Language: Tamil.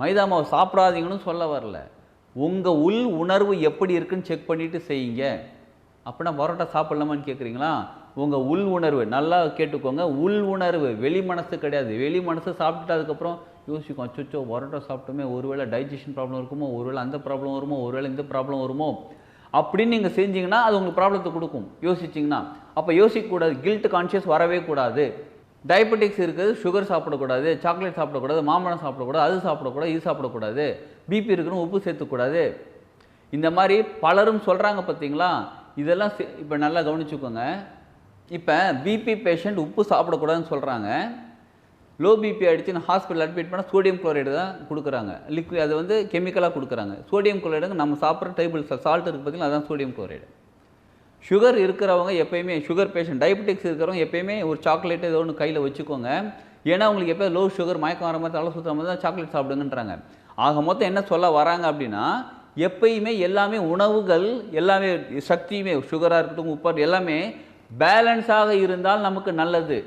மைதா மாவு சாப்பிடாதீங்கன்னு சொல்ல வரல. உங்கள் உள் உணர்வு எப்படி இருக்குன்னு செக் பண்ணிவிட்டு செய்யுங்க. அப்படின்னா பரோட்டா சாப்பிட்லாமான்னு கேட்குறீங்களா உங்கள் உள் உணர்வு நல்லா கேட்டுக்கோங்க. உள் உணர்வு வெளி மனசு கிடையாது. வெளி மனசு சாப்பிட்டுட்டு அதுக்கப்புறம் யோசிக்கும் அச்சோ பரோட்டா சாப்பிட்டோமே ஒருவேளை டைஜஷன் ப்ராப்ளம் இருக்குமோ ஒருவேளை அந்த ப்ராப்ளம் வருமோ ஒருவேளை இந்த ப்ராப்ளம் வருமோ அப்படின்னு நீங்கள் செஞ்சீங்கன்னா அது உங்களுக்கு ப்ராப்ளத்தை கொடுக்கும். யோசிச்சிங்கன்னா. அப்போ யோசிக்கக்கூடாது. கில்ட் கான்ஷியஸ் வரவே கூடாது. டயபெட்டிக்ஸ் இருக்குது சுகர் சாப்பிடக்கூடாது சாக்லேட் சாப்பிடக்கூடாது மாம்பழம் சாப்பிடக்கூடாது அது சாப்பிடக்கூடாது இது சாப்பிடக்கூடாது. பிபி இருக்குன்னு உப்பு சேர்த்துக்கூடாது. இந்த மாதிரி பலரும் சொல்கிறாங்க பார்த்தீங்களா இதெல்லாம் இப்போ நல்லா கவனிச்சுக்கோங்க. இப்போ பிபி பேஷண்ட் உப்பு சாப்பிடக்கூடாதுன்னு சொல்கிறாங்க லோ பிபி ஆகிடுச்சுன்னு ஹாஸ்பிட்டல் அட்மிட் பண்ணால் சோடியம் குளோரைடு தான் கொடுக்குறாங்க. லிக்விட் அது வந்து கெமிக்கலாக கொடுக்குறாங்க. சோடியம் குளோரைடு நம்ம சாப்பிட்ற டேபிள் சால்ட் இருக்குது பார்த்தீங்கன்னா அதுதான் சோடியம் குளோரைடு சுகர் இருக்கிறவங்க எப்பயுமே சுகர் பேஷண்ட் டயபெட்டிக்ஸ் இருக்கிறவங்க எப்பயுமே ஒரு சாக்லேட் ஏதோ ஒன்று கையில் வச்சுக்கோங்க. ஏன்னா உங்களுக்கு எப்போ லோ சுகர் மயக்கம் வர மாதிரி தலை சுற்றுற மாதிரி தான் சாக்லேட் சாப்பிடுங்கன்றாங்க. ஆக மொத்தம் என்ன சொல்ல வராங்க அப்படின்னா எப்பயுமே எல்லாமே உணவுகள் எல்லாமே சக்தியுமே சுகராக இருக்கட்டும் உப்பாக எல்லாமே பேலன்ஸாக இருந்தால் நமக்கு நல்லது.